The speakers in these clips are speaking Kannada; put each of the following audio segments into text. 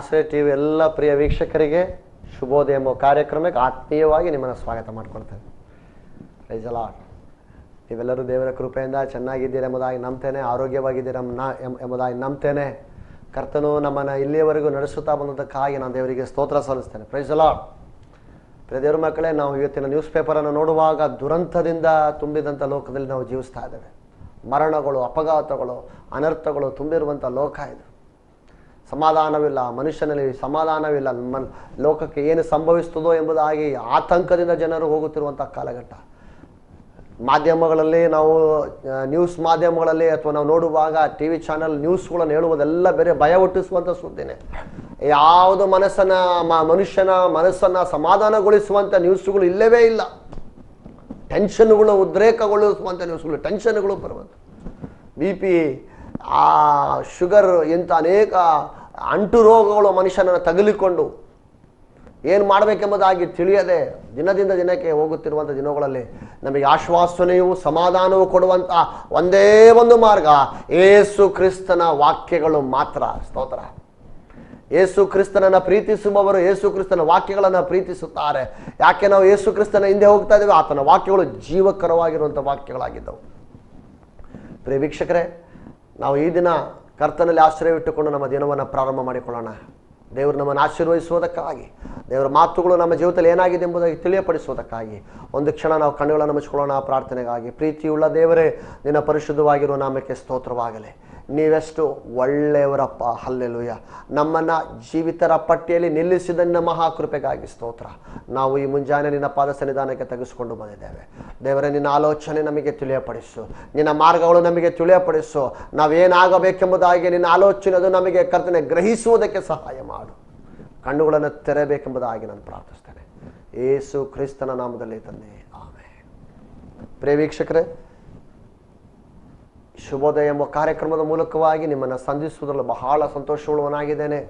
ಆಶ್ರಯ ಟಿ ವಿ ಎಲ್ಲ ಪ್ರಿಯ ವೀಕ್ಷಕರಿಗೆ ಶುಭೋದಯ ಎಂಬ ಕಾರ್ಯಕ್ರಮಕ್ಕೆ ಆತ್ಮೀಯವಾಗಿ ನಿಮ್ಮನ್ನು ಸ್ವಾಗತ ಮಾಡ್ಕೊಳ್ತೇನೆ. ಲಾರ್ಡ್ ನೀವೆಲ್ಲರೂ ದೇವರ ಕೃಪೆಯಿಂದ ಚೆನ್ನಾಗಿದ್ದೀರ ಎಂಬುದಾಗಿ ನಂಬ್ತೇನೆ, ಆರೋಗ್ಯವಾಗಿದ್ದೀರ ನಾ ಎಂಬ- ಎಂಬುದಾಗಿ ನಂಬ್ತೇನೆ. ಕರ್ತನು ನಮ್ಮನ್ನು ಇಲ್ಲಿಯವರೆಗೂ ನಡೆಸುತ್ತಾ ಬಂದದಕ್ಕಾಗಿ ನಾನು ದೇವರಿಗೆ ಸ್ತೋತ್ರ ಸಲ್ಲಿಸ್ತೇನೆ. ಪ್ರೈಸ್ ಲಾರ್ಡ್ ಪ್ರಿಯ ದೇವ್ರ ಮಕ್ಕಳೇ, ನಾವು ಇವತ್ತಿನ ನ್ಯೂಸ್ ಪೇಪರನ್ನು ನೋಡುವಾಗ ದುರಂತದಿಂದ ತುಂಬಿದಂಥ ಲೋಕದಲ್ಲಿ ನಾವು ಜೀವಿಸ್ತಾ ಇದ್ದೇವೆ. ಮರಣಗಳು, ಅಪಘಾತಗಳು, ಅನರ್ಥಗಳು ತುಂಬಿರುವಂಥ ಲೋಕ ಇದು. ಸಮಾಧಾನವಿಲ್ಲ, ಮನುಷ್ಯನಲ್ಲಿ ಸಮಾಧಾನವಿಲ್ಲ ಮನ್ ಲೋಕಕ್ಕೆ ಏನು ಸಂಭವಿಸ್ತದೋ ಎಂಬುದಾಗಿ ಆತಂಕದಿಂದ ಜನರು ಹೋಗುತ್ತಿರುವಂಥ ಕಾಲಘಟ್ಟ. ಮಾಧ್ಯಮಗಳಲ್ಲಿ ನಾವು ನ್ಯೂಸ್ ಮಾಧ್ಯಮಗಳಲ್ಲಿ ಅಥವಾ ನಾವು ನೋಡುವಾಗ ಟಿ ವಿ ಚಾನಲ್ ನ್ಯೂಸ್ಗಳನ್ನು ಹೇಳುವುದೆಲ್ಲ ಬೇರೆ ಭಯ ಹುಟ್ಟಿಸುವಂಥ ಸುದ್ದಿನೇ. ಯಾವುದು ಮನಸ್ಸನ್ನು ಮನುಷ್ಯನ ಮನಸ್ಸನ್ನು ಸಮಾಧಾನಗೊಳಿಸುವಂಥ ನ್ಯೂಸ್ಗಳು ಇಲ್ಲವೇ ಇಲ್ಲ. ಟೆನ್ಷನ್ಗಳು ಉದ್ರೇಕಗೊಳಿಸುವಂಥ ನ್ಯೂಸ್ಗಳು ಟೆನ್ಷನ್ಗಳು ಬರುವಂಥ ಬಿ ಪಿ ಆ ಶುಗರ್ ಇಂಥ ಅನೇಕ ಅಂಟು ರೋಗಗಳು ಮನುಷ್ಯನನ್ನು ತಗಲಿಕೊಂಡು ಏನು ಮಾಡಬೇಕೆಂಬುದಾಗಿ ತಿಳಿಯದೆ ದಿನದಿಂದ ದಿನಕ್ಕೆ ಹೋಗುತ್ತಿರುವಂಥ ದಿನಗಳಲ್ಲಿ ನಮಗೆ ಆಶ್ವಾಸನೆಯೂ ಸಮಾಧಾನವೂ ಕೊಡುವಂಥ ಒಂದೇ ಒಂದು ಮಾರ್ಗ, ಏಸು ಕ್ರಿಸ್ತನ ವಾಕ್ಯಗಳು ಮಾತ್ರ. ಸ್ತೋತ್ರ. ಏಸು ಕ್ರಿಸ್ತನನ್ನು ಪ್ರೀತಿಸುವವರು ಏಸು ಕ್ರಿಸ್ತನ ವಾಕ್ಯಗಳನ್ನು ಪ್ರೀತಿಸುತ್ತಾರೆ. ಯಾಕೆ ನಾವು ಏಸು ಕ್ರಿಸ್ತನ ಹಿಂದೆ ಹೋಗ್ತಾ ಇದ್ದೇವೆ? ಆತನ ವಾಕ್ಯಗಳು ಜೀವಕರವಾಗಿರುವಂಥ ವಾಕ್ಯಗಳಾಗಿದ್ದವು. ಪ್ರಿಯ ವೀಕ್ಷಕರೇ, ನಾವು ಈ ದಿನ ಕರ್ತನಲ್ಲಿ ಆಶ್ರಯವಿಟ್ಟುಕೊಂಡು ನಮ್ಮ ದಿನವನ್ನು ಪ್ರಾರಂಭ ಮಾಡಿಕೊಳ್ಳೋಣ. ದೇವರು ನಮ್ಮನ್ನು ಆಶೀರ್ವಹಿಸುವುದಕ್ಕಾಗಿ ದೇವರ ಮಾತುಗಳು ನಮ್ಮ ಜೀವಿತದಲ್ಲಿ ಏನಾಗಿದೆ ಎಂಬುದಾಗಿ ತಿಳಿಯಪಡಿಸುವುದಕ್ಕಾಗಿ, ಒಂದು ಕ್ಷಣ ನಾವು ಕಣ್ಣುಗಳನ್ನು ಮುಚ್ಕೊಳ್ಳೋಣ ಪ್ರಾರ್ಥನೆಗಾಗಿ. ಪ್ರೀತಿಯುಳ್ಳ ದೇವರೇ, ನಿನ್ನ ಪರಿಶುದ್ಧವಾಗಿರುವ ನಾಮಕ್ಕೆ ಸ್ತೋತ್ರವಾಗಲಿ. ನೀವೆಷ್ಟು ಒಳ್ಳೆಯವರಪ್ಪ ಹಲ್ಲೆಲುಯ್ಯ ನಮ್ಮನ್ನು ಜೀವಿತರ ಪಟ್ಟಿಯಲ್ಲಿ ನಿಲ್ಲಿಸಿದ ನಿನ್ನ ಮಹಾಕೃಪೆಗಾಗಿ ಸ್ತೋತ್ರ. ನಾವು ಈ ಮುಂಜಾನೆ ನಿನ್ನ ಪಾದ ಸನ್ನಿಧಾನಕ್ಕೆ ತೆಗೆದುಕೊಂಡು ಬಂದಿದ್ದೇವೆ. ದೇವರೇ, ನಿನ್ನ ಆಲೋಚನೆ ನಮಗೆ ತಿಳಿಯಪಡಿಸು. ನಿನ್ನ ಮಾರ್ಗಗಳು ನಮಗೆ ತಿಳಿಯಪಡಿಸು. ನಾವೇನಾಗಬೇಕೆಂಬುದಾಗಿ ನಿನ್ನ ಆಲೋಚನೆ ಅದು ನಮಗೆ ಕರ್ತನೆ ಗ್ರಹಿಸುವುದಕ್ಕೆ ಸಹಾಯ ಮಾಡು. ಕಣ್ಣುಗಳನ್ನು ತೆರೆಯಬೇಕೆಂಬುದಾಗಿ ನಾನು ಪ್ರಾರ್ಥಿಸ್ತೇನೆ. ಏಸು ಕ್ರಿಸ್ತನ ನಾಮದಲ್ಲಿ ತಂದೆ. ಆಮೇಲೆ ಪ್ರಿಯ ವೀಕ್ಷಕರೇ ಶುಭೋದಯ ಎಂಬ ಕಾರ್ಯಕ್ರಮದ ಮೂಲಕವಾಗಿ ನಿಮ್ಮನ್ನು ಸಂಧಿಸುವುದರಲ್ಲಿ ಬಹಳ ಸಂತೋಷವುಳ್ಳವನಾಗಿದ್ದೇನೆ.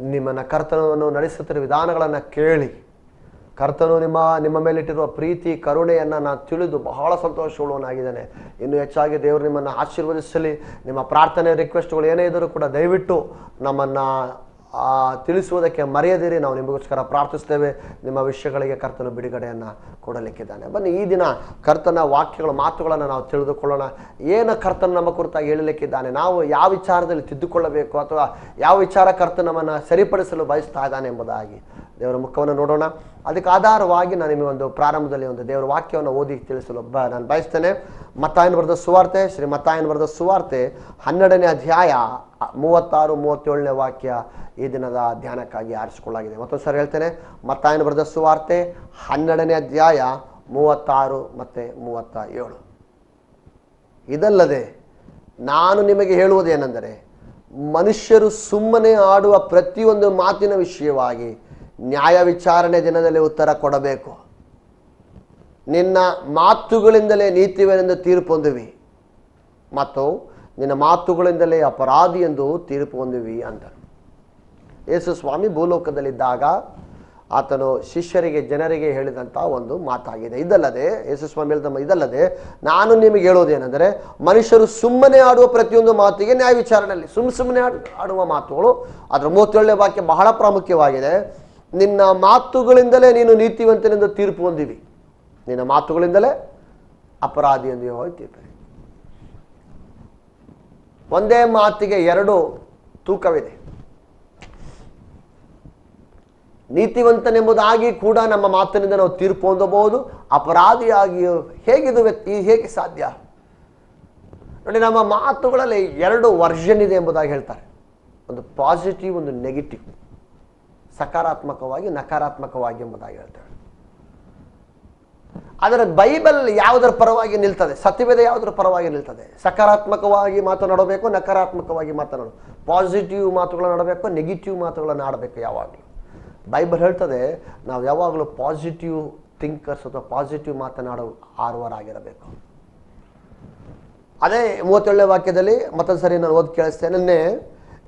ನಿಮ್ಮನ್ನು ಕರ್ತನವನ್ನು ನಡೆಸುತ್ತಿರುವ ವಿಧಾನಗಳನ್ನು ಕೇಳಿ, ಕರ್ತನು ನಿಮ್ಮ ನಿಮ್ಮ ಮೇಲಿಟ್ಟಿರುವ ಪ್ರೀತಿ, ಕರುಣೆಯನ್ನು ನಾನು ತಿಳಿದು ಬಹಳ ಸಂತೋಷವುಳ್ಳವನಾಗಿದ್ದೇನೆ. ಇನ್ನು ಹೆಚ್ಚಾಗಿ ದೇವರು ನಿಮ್ಮನ್ನು ಆಶೀರ್ವದಿಸಲಿ. ನಿಮ್ಮ ಪ್ರಾರ್ಥನೆ ರಿಕ್ವೆಸ್ಟ್ಗಳು ಏನೇ ಇದ್ದರೂ ಕೂಡ ದಯವಿಟ್ಟು ನಮ್ಮನ್ನು ತಿಳಿಸುವುದಕ್ಕೆ ಮರೆಯದಿರಿ. ನಾವು ನಿಮಗೋಸ್ಕರ ಪ್ರಾರ್ಥಿಸ್ತೇವೆ ನಿಮ್ಮ ವಿಷಯಗಳಿಗೆ ಕರ್ತನ ಬಿಡುಗಡೆಯನ್ನು ಕೊಡಲಿಕ್ಕಿದ್ದಾನೆ. ಬನ್ನಿ, ಈ ದಿನ ಕರ್ತನ ವಾಕ್ಯಗಳ ಮಾತುಗಳನ್ನು ನಾವು ತಿಳಿದುಕೊಳ್ಳೋಣ. ಏನು ಕರ್ತನ ನಮ್ಮ ಕುರಿತಾಗಿ ಹೇಳಲಿಕ್ಕಿದ್ದಾನೆ? ನಾವು ಯಾವ ವಿಚಾರದಲ್ಲಿ ತಿದ್ದುಕೊಳ್ಳಬೇಕು ಅಥವಾ ಯಾವ ವಿಚಾರ ಕರ್ತನವನ್ನು ಸರಿಪಡಿಸಲು ಬಯಸ್ತಾ ಇದ್ದಾನೆ ಎಂಬುದಾಗಿ ದೇವರ ಮುಖವನ್ನು ನೋಡೋಣ. ಅದಕ್ಕೆ ಆಧಾರವಾಗಿ ನಾನು ನಿಮಗೆ ಒಂದು ಪ್ರಾರಂಭದಲ್ಲಿ ಒಂದು ದೇವರ ವಾಕ್ಯವನ್ನು ಓದಿ ತಿಳಿಸಲು ಬ, ನಾನು ಬಯಸ್ತೇನೆ. ಮತ್ತಾಯನ ಬರೆದ ಸುವಾರ್ತೆ, ಶ್ರೀ ಮತ್ತಾಯನ ಬರೆದ ಸುವಾರ್ತೆ, ಹನ್ನೆರಡನೇ ಅಧ್ಯಾಯ ಮೂವತ್ತಾರು, ಮೂವತ್ತೇಳನೇ ವಾಕ್ಯ ಈ ದಿನದ ಧ್ಯಾನಕ್ಕಾಗಿ ಆರಿಸಿಕೊಳ್ಳಾಗಿದೆ ಮತ್ತೊಂದು ಸರಿ ಹೇಳ್ತೇನೆ, ಮತ್ತಾಯನ ಬರೆದ ಸುವಾರ್ತೆ, ಹನ್ನೆರಡನೇ ಅಧ್ಯಾಯ, ಮೂವತ್ತಾರು ಮತ್ತು ಮೂವತ್ತ ಏಳು ಇದಲ್ಲದೆ ನಾನು ನಿಮಗೆ ಹೇಳುವುದೇನೆಂದರೆ, ಮನುಷ್ಯರು ಸುಮ್ಮನೆ ಆಡುವ ಪ್ರತಿಯೊಂದು ಮಾತಿನ ವಿಷಯವಾಗಿ ನ್ಯಾಯ ವಿಚಾರಣೆ ದಿನದಲ್ಲಿ ಉತ್ತರ ಕೊಡಬೇಕು. ನಿನ್ನ ಮಾತುಗಳಿಂದಲೇ ನೀತಿವನೆಂದು ತೀರ್ಪು ಹೊಂದಿವಿ. ಮತ್ತು ನಿನ್ನ ಮಾತುಗಳಿಂದಲೇ ಅಪರಾಧಿ ಎಂದು ತೀರ್ಪು ಹೊಂದಿವಿ ಅಂದರು. ಯೇಸು ಸ್ವಾಮಿ ಭೂಲೋಕದಲ್ಲಿದ್ದಾಗ ಆತನು ಶಿಷ್ಯರಿಗೆ, ಜನರಿಗೆ ಹೇಳಿದಂಥ ಒಂದು ಮಾತಾಗಿದೆ. ಇದಲ್ಲದೆ, ಯೇಸು ಸ್ವಾಮಿ ಹೇಳಿದ ಇದಲ್ಲದೆ ನಾನು ನಿಮಗೆ ಹೇಳೋದೇನೆಂದರೆ ಮನುಷ್ಯರು ಸುಮ್ಮನೆ ಆಡುವ ಪ್ರತಿಯೊಂದು ಮಾತಿಗೆ ನ್ಯಾಯ ವಿಚಾರಣೆಯಲ್ಲಿ ಸುಮ್ಮ ಸುಮ್ಮನೆ ಆಡ್- ಆಡುವ ಮಾತುಗಳು, ಅದರ ಮೂವತ್ತೇಳನೇ ವಾಕ್ಯ ಬಹಳ ಪ್ರಾಮುಖ್ಯವಾಗಿದೆ. ನಿನ್ನ ಮಾತುಗಳಿಂದಲೇ ನೀನು ನೀತಿವಂತನೆಂದು ತೀರ್ಪು ಹೊಂದಿವಿ. ನಿನ್ನ ಮಾತುಗಳಿಂದಲೇ ಅಪರಾಧಿ ಎಂದು ಹೋಗಿ ತೀರ್ಪು ಒಂದೇ ಮಾತಿಗೆ ಎರಡು ತೂಕವಿದೆ. ನೀತಿವಂತನೆಂಬುದಾಗಿ ಕೂಡ ನಮ್ಮ ಮಾತಿನಿಂದ ನಾವು ತೀರ್ಪು ಹೊಂದಬಹುದು. ಅಪರಾಧಿಯಾಗಿಯೂ ಹೇಗಿದು ವ್ಯಕ್ತಿ ಹೇಗೆ ಸಾಧ್ಯ? ನೋಡಿ, ನಮ್ಮ ಮಾತುಗಳಲ್ಲಿ ಎರಡು ವರ್ಷನ್ ಇದೆ ಎಂಬುದಾಗಿ ಹೇಳ್ತಾರೆ. ಒಂದು ಪಾಸಿಟಿವ್ ಒಂದು ನೆಗೆಟಿವ್ ಸಕಾರಾತ್ಮಕವಾಗಿ, ನಕಾರಾತ್ಮಕವಾಗಿ ಎಂಬುದಾಗಿ ಹೇಳ್ತಾರೆ. ಆದರೆ ಬೈಬಲ್ ಯಾವುದರ ಪರವಾಗಿ ನಿಲ್ತದೆ? ಸತ್ಯವೇದ ಯಾವುದರ ಪರವಾಗಿ ನಿಲ್ತದೆ? ಸಕಾರಾತ್ಮಕವಾಗಿ ಮಾತನಾಡಬೇಕು ನಕಾರಾತ್ಮಕವಾಗಿ ಮಾತನಾಡು ಪಾಸಿಟಿವ್ ಮಾತುಗಳನ್ನು ಆಡಬೇಕು ನೆಗೆಟಿವ್ ಮಾತುಗಳನ್ನು ಆಡಬೇಕು ಯಾವಾಗಲೂ. ಬೈಬಲ್ ಹೇಳ್ತದೆ, ನಾವು ಯಾವಾಗಲೂ ಪಾಸಿಟಿವ್ ಥಿಂಕರ್ಸ್ ಅಥವಾ ಪಾಸಿಟಿವ್ ಮಾತನಾಡೋ ಆರುವರಾಗಿರಬೇಕು. ಅದೇ ಮೂವತ್ತೇಳನೇ ವಾಕ್ಯದಲ್ಲಿ ಮತ್ತೊಂದು ಸರಿ ನಾನು ಓದಿ ಕೇಳಿಸ್ತೇನೆ.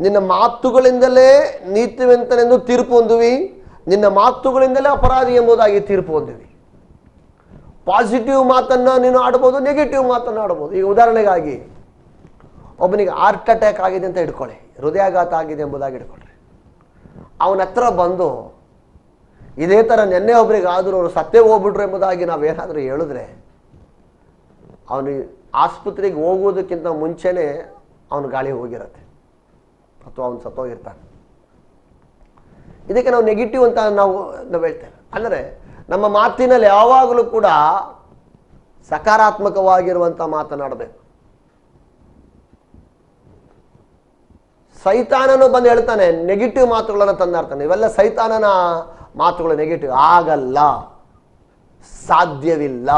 ನಿನ್ನ ಮಾತುಗಳಿಂದಲೇ ನೀತಿವಂತನೆಂದು ತೀರ್ಪು ಹೊಂದುವಿ, ನಿನ್ನ ಮಾತುಗಳಿಂದಲೇ ಅಪರಾಧಿ ಎಂಬುದಾಗಿ ತೀರ್ಪು ಹೊಂದುವಿ. ಪಾಸಿಟಿವ್ ಮಾತನ್ನು ನೀನು ಆಡ್ಬೋದು, ನೆಗೆಟಿವ್ ಮಾತನ್ನು ಆಡ್ಬೋದು. ಈಗ ಉದಾಹರಣೆಗಾಗಿ, ಒಬ್ಬನಿಗೆ ಹಾರ್ಟ್ ಅಟ್ಯಾಕ್ ಆಗಿದೆ ಅಂತ ಇಟ್ಕೊಳ್ಳಿ ಹೃದಯಾಘಾತ ಆಗಿದೆ ಎಂಬುದಾಗಿ ಇಟ್ಕೊಳ್ಳಿ ಅವನ ಹತ್ರ ಬಂದು, ಇದೇ ಥರ ನೆನ್ನೆ ಒಬ್ಬರಿಗೆ ಆದರೂ ಅವರು ಸತ್ತೇ ಹೋಗ್ಬಿಟ್ರು ಎಂಬುದಾಗಿ ನಾವೇನಾದರೂ ಹೇಳಿದ್ರೆ, ಅವನು ಆಸ್ಪತ್ರೆಗೆ ಹೋಗುವುದಕ್ಕಿಂತ ಮುಂಚೆನೇ ಅವನ ಗಾಳಿ ಹೋಗಿರತ್ತೆ. ಅಥವಾ ಅವನು ಸತ್ತೋಗಿರ್ತಾನೆ. ಇದಕ್ಕೆ ನಾವು ನೆಗೆಟಿವ್ ಅಂತ ನಾವು ನಾವು ಹೇಳ್ತೇವೆ. ಅಂದರೆ ನಮ್ಮ ಮಾತಿನಲ್ಲಿ ಯಾವಾಗಲೂ ಕೂಡ ಸಕಾರಾತ್ಮಕವಾಗಿರುವಂಥ ಮಾತನಾಡಬೇಕು ಸೈತಾನನು ಬಂದು ಹೇಳ್ತಾನೆ ನೆಗೆಟಿವ್ ಮಾತುಗಳನ್ನು ತಂದಾಡ್ತಾನೆ ಇವೆಲ್ಲ ಸೈತಾನನ ಮಾತುಗಳು ನೆಗೆಟಿವ್ ಆಗಲ್ಲ. ಸಾಧ್ಯವಿಲ್ಲ.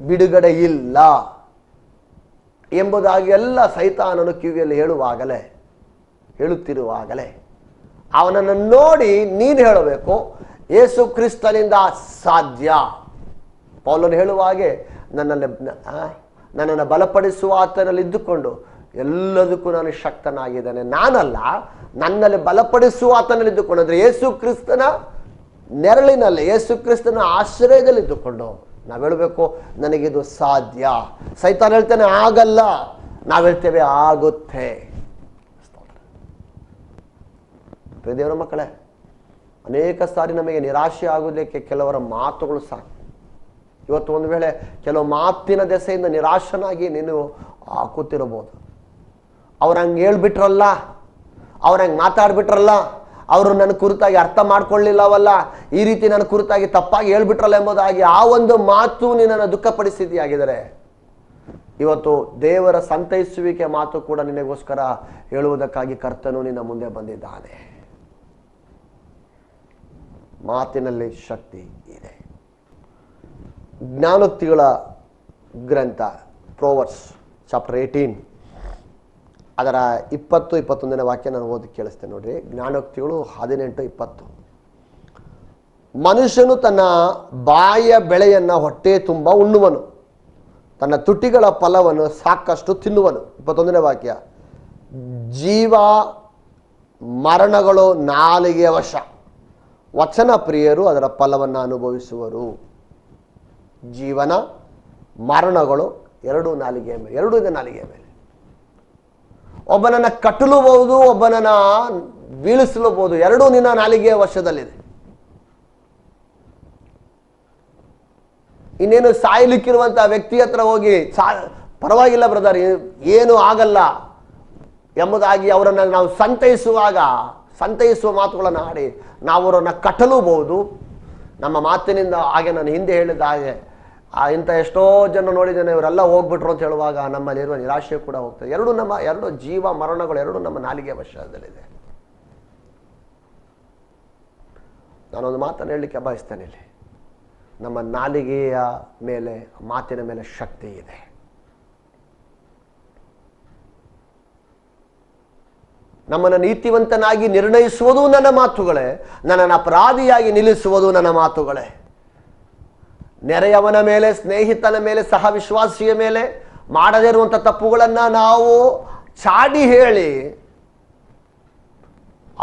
ಬಿಡುಗಡೆ ಇಲ್ಲ. ಎಂಬುದಾಗಿ ಎಲ್ಲ ಸೈತಾನನು ಕಿವಿಯಲ್ಲಿ ಹೇಳುವಾಗಲೇ, ಹೇಳುತ್ತಿರುವಾಗಲೇ. ಅವನನ್ನು ನೋಡಿ ನೀನು ಹೇಳಬೇಕು ಯೇಸು ಕ್ರಿಸ್ತನಿಂದ ಸಾಧ್ಯ. ಪೌಲನು ಹೇಳುವ ಹಾಗೆ, ನನ್ನಲ್ಲಿ ನನ್ನನ್ನು ಬಲಪಡಿಸುವ ಆತನಲ್ಲಿ ಇದ್ದುಕೊಂಡು ಎಲ್ಲದಕ್ಕೂ ನಾನು ಶಕ್ತನಾಗಿದ್ದೇನೆ. ನಾನಲ್ಲ, ನನ್ನಲ್ಲಿ ಬಲಪಡಿಸುವ ಆತನಲ್ಲಿ ಇದ್ದುಕೊಂಡು, ಅಂದರೆ ಯೇಸು ಕ್ರಿಸ್ತನ ನೆರಳಿನಲ್ಲಿ ಯೇಸು ಕ್ರಿಸ್ತನ ಆಶ್ರಯದಲ್ಲಿ ಇದ್ದುಕೊಂಡು, ನಾವು ಹೇಳಬೇಕು, ನನಗಿದು ಸಾಧ್ಯ. ಸೈತಾನ ಹೇಳ್ತಾನೆ, ಆಗಲ್ಲ. ನಾವು ಹೇಳ್ತೇವೆ, ಆಗುತ್ತೆ. ದೇವರ ಮಕ್ಕಳೇ ಅನೇಕ ಸಾರಿ ನಮಗೆ ನಿರಾಶೆ ಆಗೋದಕ್ಕೆ ಕೆಲವರ ಮಾತುಗಳು ಸಾಕು. ಇವತ್ತು ಒಂದು ವೇಳೆ ಕೆಲವು ಮಾತಿನ ದೆಸೆಯಿಂದ ನಿರಾಶನಾಗಿ ನೀನು ಆ, ಕೂತಿರಬಹುದು ಅವ್ರು ಹಂಗೆ ಹೇಳ್ಬಿಟ್ರಲ್ಲ ಅವ್ರು ಹಂಗೆ ಮಾತಾಡ್ಬಿಟ್ರಲ್ಲ ಅವರು ನನ್ನ ಕುರಿತಾಗಿ ಅರ್ಥ ಮಾಡ್ಕೊಳ್ಳಿಲ್ಲವಲ್ಲ ಈ ರೀತಿ ನನ್ನ ಕುರಿತಾಗಿ ತಪ್ಪಾಗಿ ಹೇಳ್ಬಿಟ್ರಲ್ಲ ಎಂಬುದಾಗಿ ಆ ಒಂದು ಮಾತು ನಿನ್ನನ್ನು ದುಃಖಪಡಿಸಿದೆಯಾಗಿದ್ದಾರೆ ಇವತ್ತು ದೇವರ ಸಂತೈಸುವಿಕೆ ಮಾತು ಕೂಡ ನಿನಗೋಸ್ಕರ ಹೇಳುವುದಕ್ಕಾಗಿ ಕರ್ತನು ನಿನ್ನ ಮುಂದೆ ಬಂದಿದ್ದಾನೆ. ಮಾತಿನಲ್ಲಿ ಶಕ್ತಿ ಇದೆ. ಜ್ಞಾನೋಕ್ತಿಗಳ ಗ್ರಂಥ ಪ್ರೋವರ್ಸ್ ಚಾಪ್ಟರ್ ಏಯ್ಟೀನ್ ಅದರ ಇಪ್ಪತ್ತು, ಇಪ್ಪತ್ತೊಂದನೇ ವಾಕ್ಯ ನಾನು ಓದಿ ಕೇಳಿಸ್ತೇನೆ ನೋಡ್ರಿ. ಜ್ಞಾನೋಕ್ತಿಗಳು ಹದಿನೆಂಟು, ಇಪ್ಪತ್ತು. ಮನುಷ್ಯನು ತನ್ನ ಬಾಯಿಯ ಬೆಳೆಯನ್ನು ಹೊಟ್ಟೆ ತುಂಬ ಉಣ್ಣುವನು. ತನ್ನ ತುಟಿಗಳ ಫಲವನ್ನು ಸಾಕಷ್ಟು ತಿನ್ನುವನು. ಇಪ್ಪತ್ತೊಂದನೇ ವಾಕ್ಯ. ಜೀವ ಮರಣಗಳು ನಾಲಿಗೆ ವಶ. ವಚನ ಪ್ರಿಯರು ಅದರ ಫಲವನ್ನು ಅನುಭವಿಸುವರು. ಜೀವನ, ಮರಣಗಳು ಎರಡು ನಾಲಿಗೆಯ ಮೇಲೆ, ಎರಡೂ ಇದೆ ನಾಲಿಗೆಯ ಮೇಲೆ. ಒಬ್ಬನನ್ನ ಕಟ್ಟಲೂಬಹುದು, ಒಬ್ಬನನ್ನ ಬೀಳಿಸಲೂಬಹುದು. ಎರಡೂ ನಿನ್ನ ನಾಲಿಗೆಯ ವಶದಲ್ಲಿದೆ. ಇನ್ನೇನು ಸಾಯ್ಲಿಕ್ಕಿರುವಂತಹ ವ್ಯಕ್ತಿ ಹತ್ರ ಹೋಗಿ, ಸಾ, ಪರವಾಗಿಲ್ಲ ಬ್ರದರ್, ಏನು ಆಗಲ್ಲ ಎಂಬುದಾಗಿ ಅವರನ್ನು ನಾವು ಸಂತೈಸುವಾಗ ಸಂತೈಸುವ ಮಾತುಗಳನ್ನು ಆಡಿ ನಾವು ಅವರನ್ನು ಕಟ್ಟಲೂಬಹುದು ನಮ್ಮ ಮಾತಿನಿಂದ ಹಾಗೆ ನಾನು ಹಿಂದೆ ಹೇಳಿದ ಹಾಗೆ ಇಂಥ ಎಷ್ಟೋ ಜನ ನೋಡಿದ್ದೇನೆ, ಇವರೆಲ್ಲ ಹೋಗ್ಬಿಟ್ರು ಅಂತ ಹೇಳುವಾಗ ನಮ್ಮಲ್ಲಿರುವ ನಿರಾಶೆ ಕೂಡ ಹೋಗ್ತದೆ. ಎರಡು ನಮ್ಮ, ಎರಡು ಜೀವ ಮರಣಗಳು, ಎರಡು ನಮ್ಮ ನಾಲಿಗೆ ವಶದಲ್ಲಿದೆ. ನಾನೊಂದು ಮಾತನ್ನು ಹೇಳಲಿಕ್ಕೆ ಬಯಸ್ತೇನೆ ಇಲ್ಲಿ. ನಮ್ಮ ನಾಲಿಗೆಯ ಮೇಲೆ, ಮಾತಿನ ಮೇಲೆ ಶಕ್ತಿ ಇದೆ. ನಮ್ಮನ್ನು ನೀತಿವಂತನಾಗಿ ನಿರ್ಣಯಿಸುವುದು ನನ್ನ ಮಾತುಗಳೇ, ನನ್ನನ್ನು ಅಪರಾಧಿಯಾಗಿ ನಿಲ್ಲಿಸುವುದು ನನ್ನ ಮಾತುಗಳೇ. ನೆರೆಯವನ ಮೇಲೆ, ಸ್ನೇಹಿತನ ಮೇಲೆ, ಸಹ ವಿಶ್ವಾಸಿಯ ಮೇಲೆ ಮಾಡದೇ ಇರುವಂಥ ತಪ್ಪುಗಳನ್ನು ನಾವು ಚಾಡಿ ಹೇಳಿ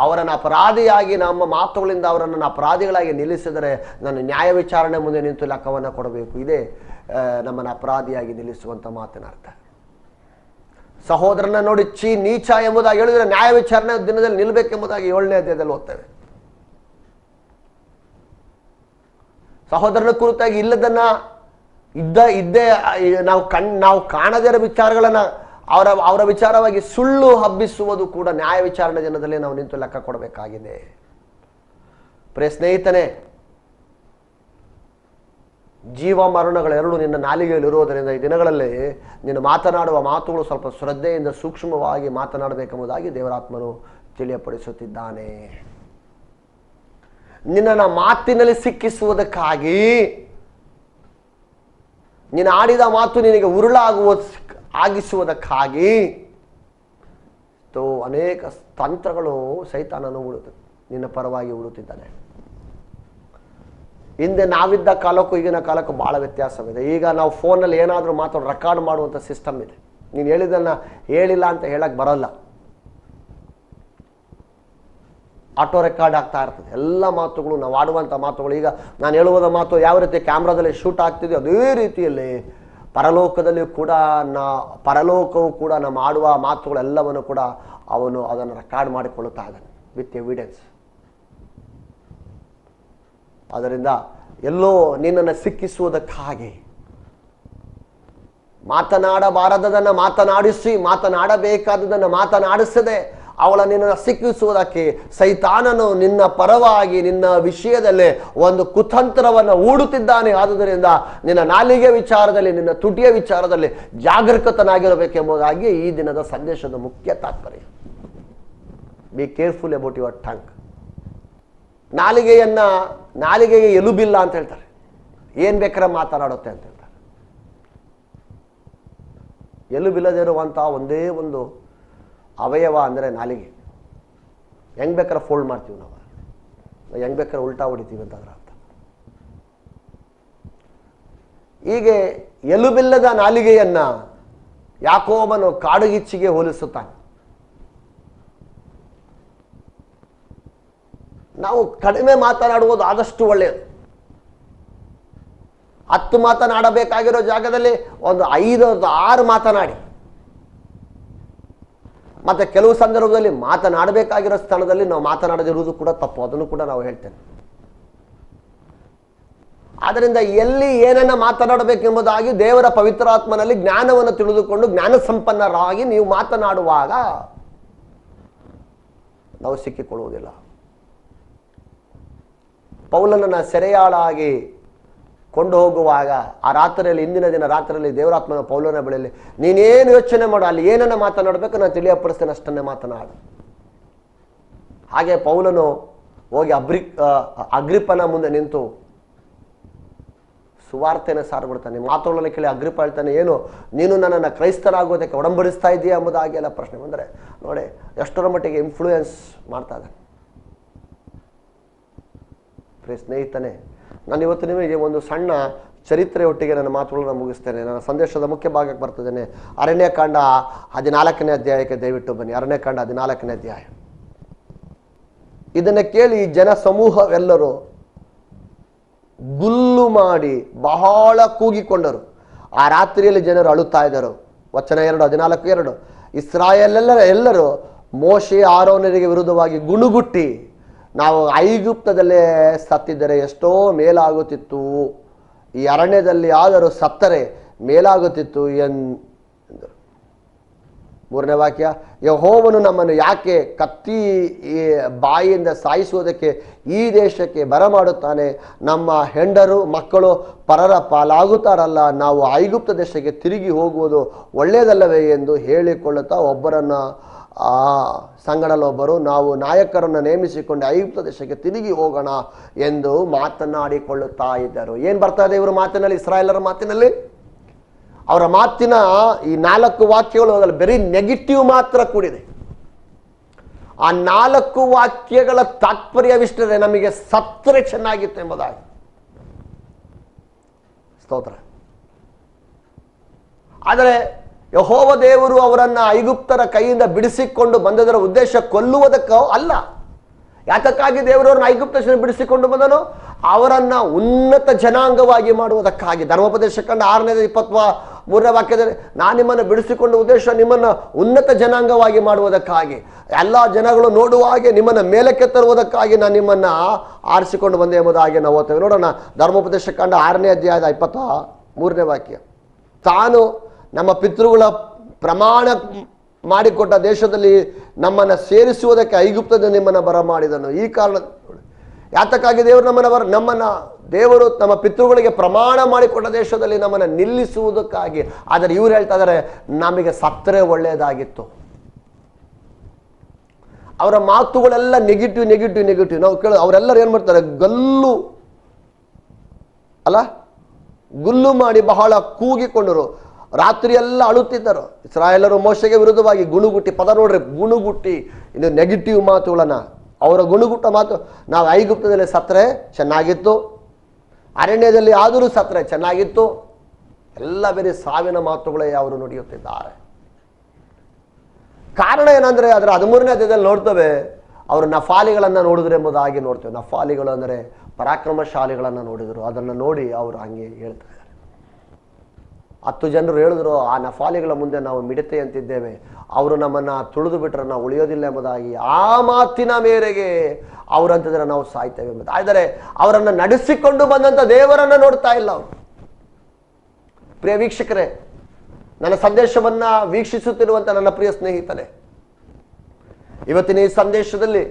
ಅವರನ್ನು ಅಪರಾಧಿಯಾಗಿ, ನಮ್ಮ ಮಾತುಗಳಿಂದ ಅವರನ್ನು ಅಪರಾಧಿಗಳಾಗಿ ನಿಲ್ಲಿಸಿದರೆ ನಾನು ನ್ಯಾಯ ವಿಚಾರಣೆ ಮುಂದೆ ನಿಂತು ಲೆಕ್ಕವನ್ನು ಕೊಡಬೇಕು. ಇದೇ ನಮ್ಮನ್ನು ಅಪರಾಧಿಯಾಗಿ ನಿಲ್ಲಿಸುವಂಥ ಮಾತಿನ ಅರ್ಥ. ಸಹೋದರನ ನೋಡಿ ಚಿ ನೀಚ ಎಂಬುದಾಗಿ ಹೇಳಿದರೆ ನ್ಯಾಯ ವಿಚಾರಣೆ ದಿನದಲ್ಲಿ ನಿಲ್ಲಬೇಕೆಂಬುದಾಗಿ ಏಳನೇ ಅಧ್ಯಾಯದಲ್ಲಿ ಓದ್ತೇವೆ. ಸಹೋದರನ ಕುರಿತಾಗಿ ಇಲ್ಲದನ್ನ ಇದ್ದ, ಇದ್ದೇ ನಾವು ಕಣ್, ನಾವು ಕಾಣದಿರೋ ವಿಚಾರಗಳನ್ನು ಅವರ ಅವರ ವಿಚಾರವಾಗಿ ಸುಳ್ಳು ಹಬ್ಬಿಸುವುದು ಕೂಡ ನ್ಯಾಯ ವಿಚಾರಣೆ ದಿನದಲ್ಲಿ ನಾವು ನಿಂತು ಲೆಕ್ಕ ಕೊಡಬೇಕಾಗಿದೆ. ಪ್ರಿಯ ಸ್ನೇಹಿತನೇ ಜೀವ ಮರಣಗಳೆರಡು ನಿನ್ನ ನಾಲಿಗೆಯಲ್ಲಿರುವುದರಿಂದ ಈ ದಿನಗಳಲ್ಲಿ ನೀನು ಮಾತನಾಡುವ ಮಾತುಗಳು ಸ್ವಲ್ಪ ಶ್ರದ್ಧೆಯಿಂದ ಸೂಕ್ಷ್ಮವಾಗಿ ಮಾತನಾಡಬೇಕೆಂಬುದಾಗಿ ದೇವರಾತ್ಮನು ತಿಳಿಯಪಡಿಸುತ್ತಿದ್ದಾನೆ. ನಿನ್ನ ಮಾತಿನಲ್ಲಿ ಸಿಕ್ಕಿಸುವುದಕ್ಕಾಗಿ ನೀನು ಆಡಿದ ಮಾತು ನಿನಗೆ ಉರುಳಾಗುವ ಆಗಿಸುವುದಕ್ಕಾಗಿ ಅನೇಕ ತಂತ್ರಗಳು ಸೈತಾನನು ಉಡುತ್ತೆ ನಿನ್ನ ಪರವಾಗಿ ಉಡುತ್ತಿದ್ದಾನೆ ಹಿಂದೆ ನಾವಿದ್ದ ಕಾಲಕ್ಕೂ ಈಗಿನ ಕಾಲಕ್ಕೂ ಭಾಳ ವ್ಯತ್ಯಾಸವಿದೆ. ಈಗ ನಾವು ಫೋನಲ್ಲಿ ಏನಾದರೂ ಮಾತು ರೆಕಾರ್ಡ್ ಮಾಡುವಂಥ ಸಿಸ್ಟಮ್ ಇದೆ. ನೀನು ಹೇಳಿದ್ದನ್ನು ಹೇಳಿಲ್ಲ ಅಂತ ಹೇಳಕ್ಕೆ ಬರಲ್ಲ. ಆಟೋ ರೆಕಾರ್ಡ್ ಆಗ್ತಾ ಇರ್ತದೆ. ಎಲ್ಲ ಮಾತುಗಳು ನಾವು ಆಡುವಂಥ ಮಾತುಗಳು. ಈಗ ನಾನು ಹೇಳುವುದ ಮಾತು ಯಾವ ರೀತಿ ಕ್ಯಾಮ್ರಾದಲ್ಲಿ ಶೂಟ್ ಆಗ್ತಿದೆಯೋ ಅದೇ ರೀತಿಯಲ್ಲಿ ಪರಲೋಕದಲ್ಲಿಯೂ ಕೂಡ ನಾ, ಪರಲೋಕವು ಕೂಡ ನಮ್ಮ ಆಡುವ ಮಾತುಗಳೆಲ್ಲವನ್ನು ಕೂಡ ಅವನು ಅದನ್ನು ರೆಕಾರ್ಡ್ ಮಾಡಿಕೊಳ್ಳುತ್ತಾ ಇದ್ದಾನೆ ವಿತ್ ಎವಿಡೆನ್ಸ್ ಅದರಿಂದ ಎಲ್ಲೋ ನಿನ್ನನ್ನು ಸಿಕ್ಕಿಸುವುದಕ್ಕಾಗಿ. ಮಾತನಾಡಬಾರದನ್ನು ಮಾತನಾಡಿಸಿ, ಮಾತನಾಡಬೇಕಾದದನ್ನು ಮಾತನಾಡಿಸದೆ ಅವಳ ನಿನ್ನನ್ನು ಸಿಕ್ಕಿಸುವುದಕ್ಕೆ ಸೈತಾನನು ನಿನ್ನ ಪರವಾಗಿ ನಿನ್ನ ವಿಷಯದಲ್ಲೇ ಒಂದು ಕುತಂತ್ರವನ್ನು ಹೂಡುತ್ತಿದ್ದಾನೆ. ಆದುದರಿಂದ ನಿನ್ನ ನಾಲಿಗೆ ವಿಚಾರದಲ್ಲಿ, ನಿನ್ನ ತುಟಿಯ ವಿಚಾರದಲ್ಲಿ ಜಾಗರೂಕತನಾಗಿರಬೇಕೆಂಬುದಾಗಿ ಈ ದಿನದ ಸಂದೇಶದ ಮುಖ್ಯ ತಾತ್ಪರ್ಯ. Be careful about your tongue ನಾಲಿಗೆಯನ್ನ, ನಾಲಿಗೆಗೆ ಎಲುಬಿಲ್ಲ ಅಂತ ಹೇಳ್ತಾರೆ. ಏನ್ ಬೇಕಾದ್ರೆ ಮಾತನಾಡುತ್ತೆ ಅಂತ ಹೇಳ್ತಾರೆ. ಎಲುಬಿಲ್ಲದೆ ಇರುವಂತಹ ಒಂದೇ ಒಂದು ಅವಯವ ಅಂದರೆ ನಾಲಿಗೆ. ಹೆಂಗ್ ಬೇಕಾರೆ ಫೋಲ್ಡ್ ಮಾಡ್ತೀವಿ ನಾವು ಹೆಂಗ್ ಬೇಕಾದ್ರೆ ಉಲ್ಟಾ ಹೊಡಿತೀವಿ ಅಂತ ಅದರ ಅರ್ಥ. ಹೀಗೆ ಎಲುಬಿಲ್ಲದ ನಾಲಿಗೆಯನ್ನ ಯಾಕೋಬನು ಕಾಡುಗಿಚ್ಚಿಗೆ ಹೋಲಿಸುತ್ತಾನೆ. ನಾವು ಕಡಿಮೆ ಮಾತನಾಡುವುದು ಆದಷ್ಟು ಒಳ್ಳೆಯದು. ಹತ್ತು ಮಾತನಾಡಬೇಕಾಗಿರೋ ಜಾಗದಲ್ಲಿ ಒಂದು ಐದು ಆರು ಮಾತನಾಡಿ. ಮತ್ತೆ ಕೆಲವು ಸಂದರ್ಭದಲ್ಲಿ ಮಾತನಾಡಬೇಕಾಗಿರೋ ಸ್ಥಳದಲ್ಲಿ ನಾವು ಮಾತನಾಡದಿರುವುದು ಕೂಡ ತಪ್ಪು, ಅದನ್ನು ಕೂಡ ನಾವು ಹೇಳ್ತೇನೆ. ಆದ್ದರಿಂದ ಎಲ್ಲಿ ಏನನ್ನ ಮಾತನಾಡಬೇಕೆಂಬುದಾಗಿ ದೇವರ ಪವಿತ್ರಾತ್ಮನಲ್ಲಿ ಜ್ಞಾನವನ್ನು ತಿಳಿದುಕೊಂಡು ಜ್ಞಾನ ಸಂಪನ್ನರಾಗಿ ನೀವು ಮಾತನಾಡುವಾಗ ನಾವು ಸಿಕ್ಕಿಕೊಳ್ಳುವುದಿಲ್ಲ. ಪೌಲನನ್ನ ಸೆರೆಯಾಳಾಗಿ ಕೊಂಡು ಹೋಗುವಾಗ ಆ ರಾತ್ರಿಯಲ್ಲಿ, ಇಂದಿನ ದಿನ ರಾತ್ರಿಯಲ್ಲಿ ದೇವರಾತ್ಮನ ಪೌಲನ ಬಳಿಯಲ್ಲಿ, ನೀನೇನು ಯೋಚನೆ ಮಾಡು, ಅಲ್ಲಿ ಏನನ್ನ ಮಾತನಾಡಬೇಕು, ನಾನು ತಿಳಿಯಪಡಿಸ್ತೇನೆ ಅಷ್ಟನ್ನೇ ಮಾತನಾಡು. ಹಾಗೆ ಪೌಲನು ಹೋಗಿ ಅಬ್ರಿ ಅಗ್ರಿಪನ ಮುಂದೆ ನಿಂತು ಸುವಾರ್ತೆನ ಸಾರ್ಬಿಡ್ತಾನೆ ಮಾತುಗಳನ್ನು ಕೇಳಿ ಅಗ್ರಿಪ ಹೇಳ್ತಾನೆ, ಏನು, ನೀನು ನನ್ನನ್ನು ಕ್ರೈಸ್ತರಾಗೋದಕ್ಕೆ ಒಡಂಬಡಿಸ್ತಾ ಇದೆಯಾ ಎಂಬುದಾಗಿ ಎಲ್ಲ ಪ್ರಶ್ನೆ ಬಂದರೆ, ನೋಡಿ, ಎಷ್ಟರ ಮಟ್ಟಿಗೆ ಇನ್ಫ್ಲೂಯೆನ್ಸ್ ಮಾಡ್ತಾ ಇದ್ದಾನೆ. ಪ್ರಿಯ ಸ್ನೇಹಿತನೇ, ನಾನು ಇವತ್ತು ನಿಮಗೆ ಒಂದು ಸಣ್ಣ ಚರಿತ್ರೆಯೊಟ್ಟಿಗೆ ನನ್ನ ಮಾತುಗಳನ್ನು ಮುಗಿಸ್ತೇನೆ. ನನ್ನ ಸಂದೇಶದ ಮುಖ್ಯ ಭಾಗಕ್ಕೆ ಬರ್ತಿದ್ದೇನೆ ಅರಣ್ಯಕಾಂಡ ಹದಿನಾಲ್ಕನೇ ಅಧ್ಯಾಯಕ್ಕೆ ದಯವಿಟ್ಟು ಬನ್ನಿ. ಅರಣ್ಯಕಾಂಡ ಹದಿನಾಲ್ಕನೇ ಅಧ್ಯಾಯ. ಇದನ್ನು ಕೇಳಿ ಜನ ಸಮೂಹವೆಲ್ಲರೂ ಗುಲ್ಲು ಮಾಡಿ ಬಹಳ ಕೂಗಿಕೊಂಡರು. ಆ ರಾತ್ರಿಯಲ್ಲಿ ಜನರು ಅಳುತ್ತಾ ಇದ್ದರು. ವಚನ ಎರಡು, ಹದಿನಾಲ್ಕು ಎರಡು. ಇಸ್ರಾಯಲ್ ಎಲ್ಲರೂ ಮೋಶೆ ಆರೋನರಿಗೆ ವಿರುದ್ಧವಾಗಿ ಗುಣುಗುಟ್ಟಿ ನಾವು ಐಗುಪ್ತದಲ್ಲೇ ಸತ್ತಿದ್ದರೆ ಎಷ್ಟೋ ಮೇಲಾಗುತ್ತಿತ್ತು. ಈ ಅರಣ್ಯದಲ್ಲಿ ಆದರೂ ಸತ್ತರೆ ಮೇಲಾಗುತ್ತಿತ್ತು ಎನ್ ಮೂರನೇ ವಾಕ್ಯ, ಯಹೋವನು ನಮ್ಮನ್ನು ಯಾಕೆ ಕತ್ತಿ ಬಾಯಿಯಿಂದ ಸಾಯಿಸುವುದಕ್ಕೆ ಈ ದೇಶಕ್ಕೆ ಬರಮಾಡುತ್ತಾನೆ? ನಮ್ಮ ಹೆಂಡರು, ಮಕ್ಕಳು ಪರರ ಪಾಲಾಗುತ್ತಾರಲ್ಲ, ನಾವು ಐಗುಪ್ತ ದೇಶಕ್ಕೆ ತಿರುಗಿ ಹೋಗುವುದು ಒಳ್ಳೆಯದಲ್ಲವೇ ಎಂದು ಹೇಳಿಕೊಳ್ಳುತ್ತಾ ಒಬ್ಬರನ್ನ ಆ ಸಂಗಡಲೊಬ್ಬರು ನಾವು ನಾಯಕರನ್ನು ನೇಮಿಸಿಕೊಂಡು ಐಗುಪ್ತ ದೇಶಕ್ಕೆ ತಿರುಗಿ ಹೋಗೋಣ ಎಂದು ಮಾತನಾಡಿಕೊಳ್ಳುತ್ತಾ ಇದ್ದರು. ಏನು ಬರ್ತಾ ಇದೆ ಇವರ ಮಾತಿನಲ್ಲಿ, ಇಸ್ರಾಯೇಲರ ಮಾತಿನಲ್ಲಿ? ಅವರ ಮಾತಿನ ಈ ನಾಲ್ಕು ವಾಕ್ಯಗಳು ಅದರಲ್ಲಿ ಬರೀ ನೆಗೆಟಿವ್ ಮಾತ್ರ ಕೂಡಿದೆ. ಆ ನಾಲ್ಕು ವಾಕ್ಯಗಳ ತಾತ್ಪರ್ಯವಿಷ್ಟೇ ನಮಗೆ ಸತ್ತರೆ ಚೆನ್ನಾಗಿತ್ತು ಎಂಬುದಾಗಿ. ಸ್ತೋತ್ರ. ಆದರೆ ಯಹೋವ ದೇವರು ಅವರನ್ನು ಐಗುಪ್ತರ ಕೈಯಿಂದ ಬಿಡಿಸಿಕೊಂಡು ಬಂದದರ ಉದ್ದೇಶ ಕೊಲ್ಲುವುದಕ್ಕೂ ಅಲ್ಲ. ಯಾತಕ್ಕಾಗಿ ದೇವರವ್ರನ್ನ ಐಗುಪ್ತ ಬಿಡಿಸಿಕೊಂಡು ಬಂದನು? ಅವರನ್ನು ಉನ್ನತ ಜನಾಂಗವಾಗಿ ಮಾಡುವುದಕ್ಕಾಗಿ. ಧರ್ಮೋಪದೇಶ ಕಂಡು ಆರನೇ ಇಪ್ಪತ್ವ ಮೂರನೇ ವಾಕ್ಯದಲ್ಲಿ ನಾನು ನಿಮ್ಮನ್ನು ಬಿಡಿಸಿಕೊಂಡ ಉದ್ದೇಶ ನಿಮ್ಮನ್ನು ಉನ್ನತ ಜನಾಂಗವಾಗಿ ಮಾಡುವುದಕ್ಕಾಗಿ. ಎಲ್ಲ ಜನಗಳು ನೋಡುವ ಹಾಗೆ ನಿಮ್ಮನ್ನು ಮೇಲಕ್ಕೆ ತರುವುದಕ್ಕಾಗಿ ನಾನು ನಿಮ್ಮನ್ನು ಆರಿಸಿಕೊಂಡು ಬಂದೆ ಎಂಬುದಾಗಿ ನಾವು ಓದ್ತೇವೆ. ನೋಡೋಣ, ಧರ್ಮೋಪದೇಶ ಕಂಡು ಆರನೇ ಅಧ್ಯಾಯದ ಇಪ್ಪತ್ತ ಮೂರನೇ ವಾಕ್ಯ. ತಾನು ನಮ್ಮ ಪಿತೃಗಳ ಪ್ರಮಾಣ ಮಾಡಿಕೊಟ್ಟ ದೇಶದಲ್ಲಿ ನಮ್ಮನ್ನು ಸೇರಿಸುವುದಕ್ಕೆ ಐಗುಪ್ತದ ನಿಮ್ಮನ್ನು ಬರಮಾಡಿದನು ಈ ಕಾರಣ ಯಾತಕ್ಕಾಗಿ ದೇವರು ನಮ್ಮನ್ನು ಬರ ನಮ್ಮನ್ನು ದೇವರು ನಮ್ಮ ಪಿತೃಗಳಿಗೆ ಪ್ರಮಾಣ ಮಾಡಿಕೊಟ್ಟ ದೇಶದಲ್ಲಿ ನಮ್ಮನ್ನು ನಿಲ್ಲಿಸುವುದಕ್ಕಾಗಿ. ಆದರೆ ಇವ್ರು ಹೇಳ್ತಾ ಇದ್ದಾರೆ ನಮಗೆ ಸತ್ತರೆ ಒಳ್ಳೆಯದಾಗಿತ್ತು ಅವರ ಮಾತುಗಳೆಲ್ಲ ನೆಗೆಟಿವ್ ನೆಗೆಟಿವ್ ನೆಗೆಟಿವ್. ನಾವು ಕೇಳ ಅವರೆಲ್ಲರೂ ಏನು ಮಾಡ್ತಾರೆ, ಗಲ್ಲು, ಅಲ್ಲ? ಗುಲ್ಲು ಮಾಡಿ ಬಹಳ ಕೂಗಿಕೊಂಡರು. ರಾತ್ರಿ ಎಲ್ಲ ಅಳುತ್ತಿದ್ದರು. ಇಸ್ರಾಯೇಲರು ಮೋಶೆಗೆ ವಿರುದ್ಧವಾಗಿ ಗುಣುಗುಟ್ಟಿ, ಪದ ನೋಡ್ರಿ, ಗುಣುಗುಟ್ಟಿ, ಇದು ನೆಗೆಟಿವ್ ಮಾತುಗಳನ್ನು. ಅವರ ಗುಣುಗುಟ್ಟ ಮಾತು, ನಾವು ಐಗುಪ್ತದಲ್ಲಿ ಸತ್ರೆ ಚೆನ್ನಾಗಿತ್ತು, ಅರಣ್ಯದಲ್ಲಿ ಆದರೂ ಸತ್ರೆ ಚೆನ್ನಾಗಿತ್ತು, ಎಲ್ಲ ಬೇರೆ ಸಾವಿನ ಮಾತುಗಳೇ ಅವರು ನುಡಿಯುತ್ತಿದ್ದಾರೆ. ಕಾರಣ ಏನಂದ್ರೆ ಅದರ ಹದಿಮೂರನೇ ಅಧ್ಯಾಯದಲ್ಲಿ ನೋಡ್ತೇವೆ, ಅವರು ನಫಾಲಿಗಳನ್ನು ನೋಡಿದ್ರು ಎಂಬುದಾಗಿ ನೋಡ್ತೇವೆ. ನಫಾಲಿಗಳು ಅಂದರೆ ಪರಾಕ್ರಮಶಾಲಿಗಳನ್ನು ನೋಡಿದರು. ಅದನ್ನು ನೋಡಿ ಅವರು ಹಂಗೆ ಹೇಳ್ತಾ ಇದ್ದಾರೆ ಹತ್ತು ಜನರು ಹೇಳಿದ್ರು, ಆ ನಫಾಲಿಗಳ ಮುಂದೆ ನಾವು ಮಿಡತೆ ಅಂತಿದ್ದೇವೆ. ಅವರು ನಮ್ಮನ್ನು ತುಳಿದು ಬಿಟ್ಟರೆ ನಾವು ಉಳಿಯೋದಿಲ್ಲ ಎಂಬುದಾಗಿ ಆ ಮಾತಿನ ಮೇರೆಗೆ ಅವರಂತಿದ್ರೆ ನಾವು ಸಾಯ್ತೇವೆ ಎಂಬುದು. ಆದರೆ ಅವರನ್ನು ನಡೆಸಿಕೊಂಡು ಬಂದಂಥ ದೇವರನ್ನು ನೋಡ್ತಾ ಇಲ್ಲ ಅವರು. ಪ್ರಿಯ ವೀಕ್ಷಕರೇ, ನನ್ನ ಸಂದೇಶವನ್ನು ವೀಕ್ಷಿಸುತ್ತಿರುವಂಥ ನನ್ನ ಪ್ರಿಯ ಸ್ನೇಹಿತನೇ ಇವತ್ತಿನ ಈ ಸಂದೇಶದಲ್ಲಿ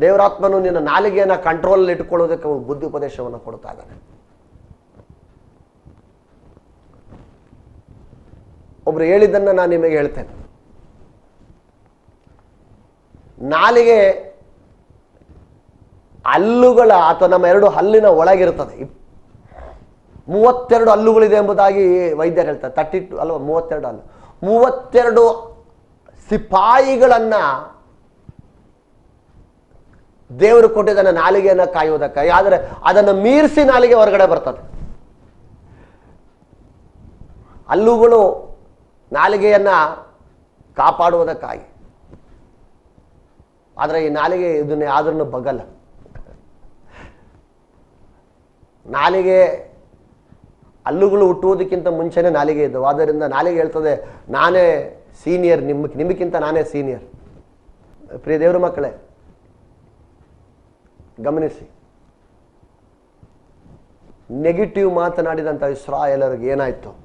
ದೇವರಾತ್ಮನು ನಿನ್ನ ನಾಲಿಗೆಯನ್ನು ಕಂಟ್ರೋಲ್ ಇಟ್ಕೊಳ್ಳೋದಕ್ಕೆ ಅವನು ಬುದ್ಧಿ ಉಪದೇಶವನ್ನು ಕೊಡ್ತಾ ಇದ್ದಾನೆ. ಒಬ್ರು ಹೇಳಿದ್ದನ್ನು ನಾನು ನಿಮಗೆ ಹೇಳ್ತೇನೆ. ನಾಲಿಗೆ ಹಲ್ಲುಗಳ ಅಥವಾ ನಮ್ಮ ಎರಡು ಹಲ್ಲಿನ ಒಳಗಿರುತ್ತದೆ. ಮೂವತ್ತೆರಡು ಹಲ್ಲುಗಳಿದೆ ಎಂಬುದಾಗಿ ವೈದ್ಯರು ಹೇಳ್ತಾರೆ. ತರ್ಟಿ ಟು ಅಲ್ವಾ ಮೂವತ್ತೆರಡು ಹಲ್ಲು. ಮೂವತ್ತೆರಡು ಸಿಪಾಯಿಗಳನ್ನ ದೇವರು ಕೊಟ್ಟಿದ್ದಾನೆ ನಾಲಿಗೆಯನ್ನು ಕಾಯುವುದಕ್ಕಾಗಿ. ಆದರೆ ಅದನ್ನು ಮೀರಿಸಿ ನಾಲಿಗೆ ಹೊರಗಡೆ ಬರ್ತದೆ. ಹಲ್ಲುಗಳು ನಾಲಿಗೆಯನ್ನ ಕಾಪಾಡುವುದಕ್ಕಾಗಿ. ಆದರೆ ಈ ನಾಲಿಗೆ ಇದನ್ನ ಯಾವ್ದನ್ನು ಬಗಲ್ಲ. ನಾಲಿಗೆ ಹಲ್ಲುಗಳು ಹುಟ್ಟುವುದಕ್ಕಿಂತ ಮುಂಚೆನೇ ನಾಲಿಗೆ ಇದ್ದವು. ಆದ್ದರಿಂದ ನಾಲಿಗೆ ಹೇಳ್ತದೆ, ನಾನೇ ಸೀನಿಯರ್ ನಿಮ್ಮ ನಿಮಗಿಂತ ನಾನೇ ಸೀನಿಯರ್. ಪ್ರಿಯ ದೇವ್ರ ಮಕ್ಕಳೇ, ಗಮನಿಸಿ. ನೆಗೆಟಿವ್ ಮಾತನಾಡಿದಂಥ ಇಸ್ರಾ ಎಲ್ಲರಿಗೆ ಏನಾಯಿತು?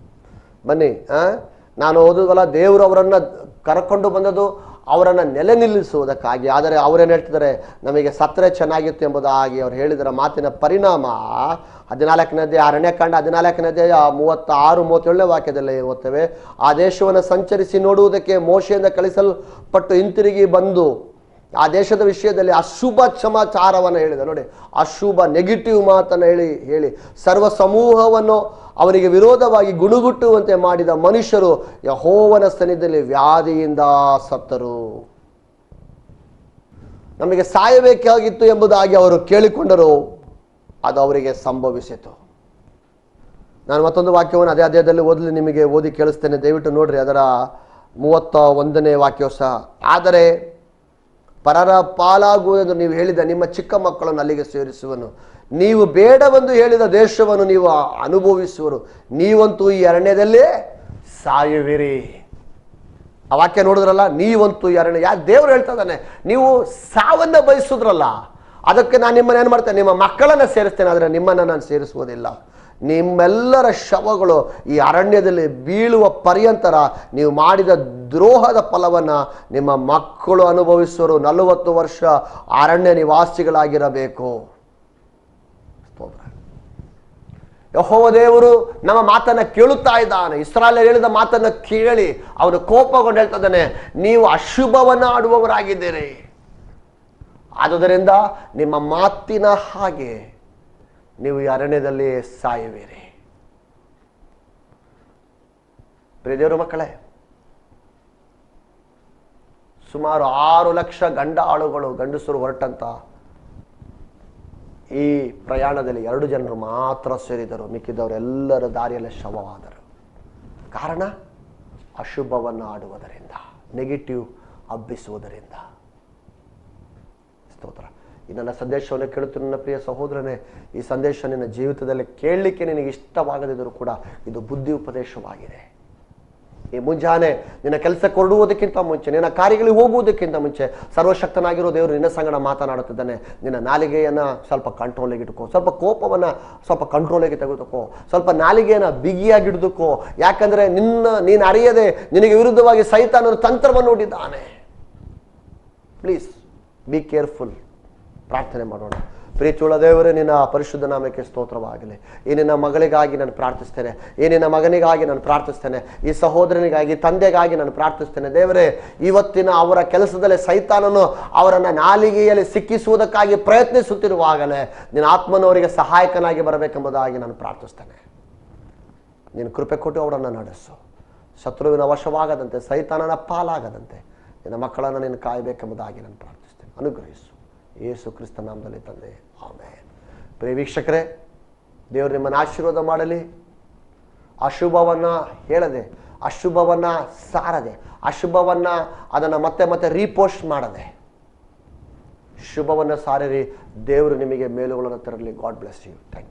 ಬನ್ನಿ, ಆ? ನಾನು ಓದೋದಲ್ಲ, ದೇವರು ಅವರನ್ನು ಕರ್ಕೊಂಡು ಬಂದದ್ದು, ಅವರನ್ನು ನೆಲೆ ನಿಲ್ಲಿಸುವುದಕ್ಕಾಗಿ. ಆದರೆ ಅವರೇನು ಹೇಳ್ತಿದ್ದಾರೆ? ನಮಗೆ ಸತ್ತರೆ ಚೆನ್ನಾಗಿತ್ತು ಎಂಬುದಾಗಿ ಅವ್ರು ಹೇಳಿದರ ಮಾತಿನ ಪರಿಣಾಮ. ಹದಿನಾಲ್ಕನೇದೇ ಅರಣ್ಯಕಾಂಡ ಮೂವತ್ತ ಮೂವತ್ತಾರು, ಮೂವತ್ತೇಳನೇ ವಾಕ್ಯದಲ್ಲಿ ಓದ್ತೇವೆ. ಆ ದೇಶವನ್ನು ಸಂಚರಿಸಿ ನೋಡುವುದಕ್ಕೆ ಮೋಶೆಯಿಂದ ಕಳಿಸಲ್ಪಟ್ಟು ಹಿಂತಿರುಗಿ ಬಂದು, ಆ ದೇಶದ ವಿಷಯದಲ್ಲಿ ಅಶುಭ ಸಮಾಚಾರವನ್ನು ಹೇಳಿದ. ನೋಡಿ, ಅಶುಭ ನೆಗೆಟಿವ್ ಮಾತನ್ನು ಹೇಳಿ ಹೇಳಿ. ಸರ್ವ ಸಮೂಹವನ್ನು ಅವನಿಗೆ ವಿರೋಧವಾಗಿ ಗುಣುಗುಟ್ಟುವಂತೆ ಮಾಡಿದ ಮನುಷ್ಯರು ಯಹೋವನ ಸನ್ನಿಧಿಯಲ್ಲಿ ವ್ಯಾಧಿಯಿಂದ ಸತ್ತರು. ನಮಗೆ ಸಾಯಬೇಕಾಗಿತ್ತು ಎಂಬುದಾಗಿ ಅವರು ಕೇಳಿಕೊಂಡರು. ಅದು ಅವರಿಗೆ ಸಂಭವಿಸಿತು. ನಾನು ಮತ್ತೊಂದು ವಾಕ್ಯವನ್ನು ಅದೇ ಅಧ್ಯಾಯದಲ್ಲಿ ಓದಲಿ, ನಿಮಗೆ ಓದಿ ಕೇಳಿಸ್ತೇನೆ. ದಯವಿಟ್ಟು ನೋಡ್ರಿ ಅದರ ಮೂವತ್ತ ಒಂದನೇ ವಾಕ್ಯವು ಸಹ. ಆದರೆ ಪರರ ಪಾಲಾಗುವುದೆಂದು ನೀವು ಹೇಳಿದ ನಿಮ್ಮ ಚಿಕ್ಕ ಮಕ್ಕಳನ್ನು ಅಲ್ಲಿಗೆ ಸೇರಿಸುವನು. ನೀವು ಬೇಡವೆಂದು ಹೇಳಿದ ದೇಶವನ್ನು ನೀವು ಅನುಭವಿಸುವರು. ನೀವಂತೂ ಈ ಅರಣ್ಯದಲ್ಲೇ ಸಾಯುವಿರಿ. ಆ ವಾಕ್ಯ ನೋಡಿದ್ರಲ್ಲ, ನೀವಂತೂ ಈ ಅರಣ್ಯ. ಯಾರು ದೇವರು ಹೇಳ್ತಾ ಇದ್ದಾನೆ? ನೀವು ಸಾವನ್ನ ಬಯಸಿದ್ರಲ್ಲ. ಅದಕ್ಕೆ ನಾನು ನಿಮ್ಮನ್ನ ಏನು ಮಾಡ್ತೇನೆ? ನಿಮ್ಮ ಮಕ್ಕಳನ್ನು ಸೇರಿಸ್ತೇನೆ, ಆದರೆ ನಿಮ್ಮನ್ನು ನಾನು ಸೇರಿಸುವುದಿಲ್ಲ. ನಿಮ್ಮೆಲ್ಲರ ಶವಗಳು ಈ ಅರಣ್ಯದಲ್ಲಿ ಬೀಳುವ ಪರ್ಯಂತರ ನೀವು ಮಾಡಿದ ದ್ರೋಹದ ಫಲವನ್ನು ನಿಮ್ಮ ಮಕ್ಕಳು ಅನುಭವಿಸುವರು. ನಲವತ್ತು ವರ್ಷ ಅರಣ್ಯ ನಿವಾಸಿಗಳಾಗಿರಬೇಕು ಸ್ತೋತ್ರ ಯಹೋವ ದೇವರು ನಮ್ಮ ಮಾತನ್ನ ಕೇಳುತ್ತಾ ಇದ್ದಾನೆ. ಇಸ್ರಾಲ್ ಹೇಳಿದ ಮಾತನ್ನ ಕೇಳಿ ಅವನು ಕೋಪಗೊಂಡು ಹೇಳ್ತಾ ಇದ್ದಾನೆ ನೀವು ಅಶುಭವನ್ನ ಆಡುವವರಾಗಿದ್ದೀರಿ ಆದುದರಿಂದ ನಿಮ್ಮ ಮಾತಿನ ಹಾಗೆ ನೀವು ಅರಣ್ಯದಲ್ಲಿ ಸಾಯುವಿರಿ. ಪ್ರಿಯದೇವರು ಮಕ್ಕಳೇ, ಸುಮಾರು ಆರು ಲಕ್ಷ ಗಂಡ ಆಳುಗಳು ಗಂಡಸರು ಹೊರಟಂತ ಈ ಪ್ರಯಾಣದಲ್ಲಿ ಎರಡು ಜನರು ಮಾತ್ರ ಸೇರಿದರು ಮಿಕ್ಕಿದವರೆಲ್ಲರ ದಾರಿಯಲ್ಲಿ ಶವವಾದರು. ಕಾರಣ? ಅಶುಭವನ್ನು ಆಡುವುದರಿಂದ, ನೆಗೆಟಿವ್ ಹಬ್ಬಿಸುವುದರಿಂದ. ಸ್ತೋತ್ರ. ಈ ನನ್ನ ಸಂದೇಶವನ್ನು ಕೇಳುತ್ತಿರುವ ನನ್ನ ಪ್ರಿಯ ಸಹೋದರನೇ, ಈ ಸಂದೇಶ ನಿನ್ನ ಜೀವಿತದಲ್ಲಿ ಕೇಳಲಿಕ್ಕೆ ನಿನಗೆ ಇಷ್ಟವಾಗದಿದ್ದರೂ ಕೂಡ ಇದು ಬುದ್ಧಿ ಉಪದೇಶವಾಗಿದೆ. ಈ ಮುಂಜಾನೆ ನಿನ್ನ ಕೆಲಸಕ್ಕೆ ಹೊರಡುವುದಕ್ಕಿಂತ ಮುಂಚೆ, ನಿನ್ನ ಕಾರ್ಯಗಳಿಗೆ ಹೋಗುವುದಕ್ಕಿಂತ ಮುಂಚೆ ಸರ್ವಶಕ್ತನಾಗಿರೋ ದೇವರು ನಿನ್ನ ಸಂಗಡ ಮಾತನಾಡುತ್ತಿದ್ದಾನೆ. ನಿನ್ನ ನಾಲಿಗೆಯನ್ನು ಸ್ವಲ್ಪ ಕಂಟ್ರೋಲಿಗೆ ಇಟ್ಕೋ. ಸ್ವಲ್ಪ ಕೋಪವನ್ನು ಸ್ವಲ್ಪ ಕಂಟ್ರೋಲಿಗೆ ತೆಗೆದುಕೋ. ಸ್ವಲ್ಪ ನಾಲಿಗೆಯನ್ನು ಬಿಗಿಯಾಗಿ ಹಿಡಿದುಕೋ. ಯಾಕಂದರೆ ನಿನ್ನ, ನೀನು ಅರಿಯದೆ ನಿನಗೆ ವಿರುದ್ಧವಾಗಿ ಸೈತಾನನು ತಂತ್ರವನ್ನು ನೋಡಿದ್ದಾನೆ. ಪ್ಲೀಸ್ ಬಿ ಕೇರ್ಫುಲ್ ಪ್ರಾರ್ಥನೆ ಮಾಡೋಣ. ಪ್ರೀತಿಯುಳ್ಳ ದೇವರೇ, ನಿನ್ನ ಪರಿಶುದ್ಧ ನಾಮಕ್ಕೆ ಸ್ತೋತ್ರವಾಗಲಿ. ಈ ನಿನ್ನ ಮಗಳಿಗಾಗಿ ನಾನು ಪ್ರಾರ್ಥಿಸ್ತೇನೆ. ಈ ನಿನ್ನ ಮಗನಿಗಾಗಿ ನಾನು ಪ್ರಾರ್ಥಿಸ್ತೇನೆ. ಈ ಸಹೋದರನಿಗಾಗಿ, ತಂದೆಗಾಗಿ ನಾನು ಪ್ರಾರ್ಥಿಸ್ತೇನೆ. ದೇವರೇ, ಇವತ್ತಿನ ಅವರ ಕೆಲಸದಲ್ಲಿ ಸೈತಾನನು ಅವರನ್ನು ನಾಲಿಗೆಯಲ್ಲಿ ಸಿಕ್ಕಿಸುವುದಕ್ಕಾಗಿ ಪ್ರಯತ್ನಿಸುತ್ತಿರುವಾಗಲೇ ನಿನ್ನ ಆತ್ಮನವರಿಗೆ ಸಹಾಯಕನಾಗಿ ಬರಬೇಕೆಂಬುದಾಗಿ ನಾನು ಪ್ರಾರ್ಥಿಸ್ತೇನೆ. ನೀನು ಕೃಪೆ ಕೊಟ್ಟು ಅವರನ್ನು ನಡೆಸು. ಶತ್ರುವಿನ ವಶವಾಗದಂತೆ, ಸೈತಾನನ ಪಾಲಾಗದಂತೆ ನಿನ್ನ ಮಕ್ಕಳನ್ನು ನೀನು ಕಾಯಬೇಕೆಂಬುದಾಗಿ ನಾನು ಪ್ರಾರ್ಥಿಸ್ತೇನೆ. ಅನುಗ್ರಹಿಸು. ಯೇಸು ಕ್ರಿಸ್ತ ನಾಮದಲ್ಲಿ ತಂದೆ. ಆಮೇಲೆ ಪ್ರಿಯ ವೀಕ್ಷಕರೇ, ದೇವರು ನಿಮ್ಮನ್ನು ಆಶೀರ್ವಾದ ಮಾಡಲಿ, ಅಶುಭವನ್ನು ಹೇಳದೆ, ಅಶುಭವನ್ನು ಸಾರದೆ, ಅಶುಭವನ್ನು ಅದನ್ನು ಮತ್ತೆ ಮತ್ತೆ ರೀಪೋಸ್ಟ್ ಮಾಡದೆ. ಶುಭವನ್ನು ಸಾರಿರಿ, ದೇವರು ನಿಮಗೆ ಮೇಲುಗಳನ್ನು ತರಲಿ. God bless you. Thank you.